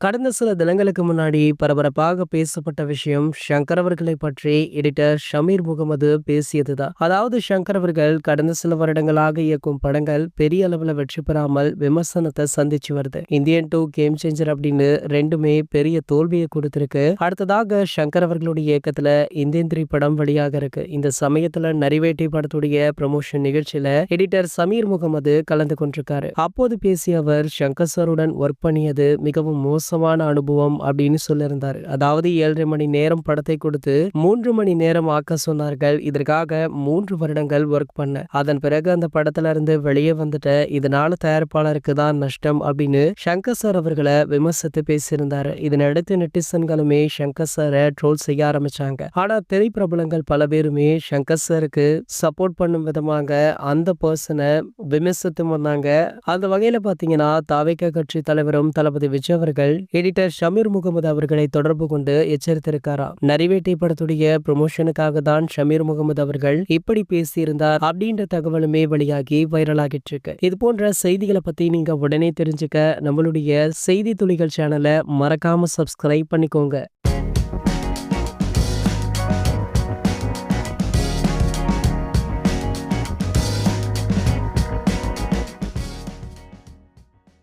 கடந்த சில தினங்களுக்கு முன்னாடி பரபரப்பாக பேசப்பட்ட விஷயம் ஷங்கர் அவர்களை பற்றி எடிட்டர் ஷமீர் முகமது பேசியதுதான். அதாவது ஷங்கர் அவர்கள் கடந்த சில வருடங்களாக இயக்கும் படங்கள் பெரிய அளவுல வெற்றி பெறாமல் விமர்சனத்தை சந்திச்சு வருது. இந்தியன் டூ கேம் சேஞ்சர் அப்படின்னு ரெண்டுமே பெரிய தோல்வியை கொடுத்திருக்கு. அடுத்ததாக ஷங்கர் அவர்களுடைய இயக்கத்துல இந்தியன் த்ரீ படம் வெளியாக இருக்கு. இந்த சமயத்துல நரிவேட்டி படத்துடைய ப்ரமோஷன் நிகழ்ச்சியில எடிட்டர் சமீர் முகமது கலந்து கொண்டிருக்காரு. அப்போது பேசிய அவர் ஷங்கர் சாருடன் ஒர்க் பண்ணியது மிகவும் மோசமான அனுபவம் அப்படின்னு சொல்லியிருந்தார். அதாவது ஏழரை மணி நேரம் படத்தை கொடுத்து மூன்று மணி நேரம் ஆக்க சொன்னார்கள். இதற்காக மூன்று வருடங்கள் ஒர்க் பண்ண. அதன் பிறகு அந்த படத்துல இருந்து வெளியே வந்துட்ட இதனால தயாரிப்பாளருக்கு தான் நஷ்டம் அப்படின்னு சங்கர் சார் அவர்களை விமர்சித்து பேசியிருந்தார். இதனடுத்து நெட்டிசன்களுமே சங்கர் சாரை ட்ரோல் செய்ய ஆரம்பிச்சாங்க. ஆனா திரைப்பிரபலங்கள் பல பேருமே சங்கர் சாருக்கு சப்போர்ட் பண்ணும் விதமாக அந்த பர்சனை விமர்சித்து வந்தாங்க. அந்த வகையில பாத்தீங்கன்னா தாவிக கட்சி தலைவரும் தளபதி விஜய் அவர்கள் எடிட்டர் ஷமீர் முகமது அவர்களை தொடர்பு கொண்டு எச்சரித்திருக்காராம் நரிவேட்டை படத்துடைய ப்ரொமோஷனுக்காக தான் ஷமீர் முகமது அவர்கள் இப்படி பேசியிருந்தார் அப்படின்ற தகவலுமே வெளியாகி வைரலாகிட்டு இருக்கு. இது போன்ற செய்திகளை பத்தி நீங்க உடனே தெரிஞ்சுக்க நம்மளுடைய செய்தி துளிகள் சேனலை மறக்காம சப்ஸ்கிரைப் பண்ணிக்கோங்க.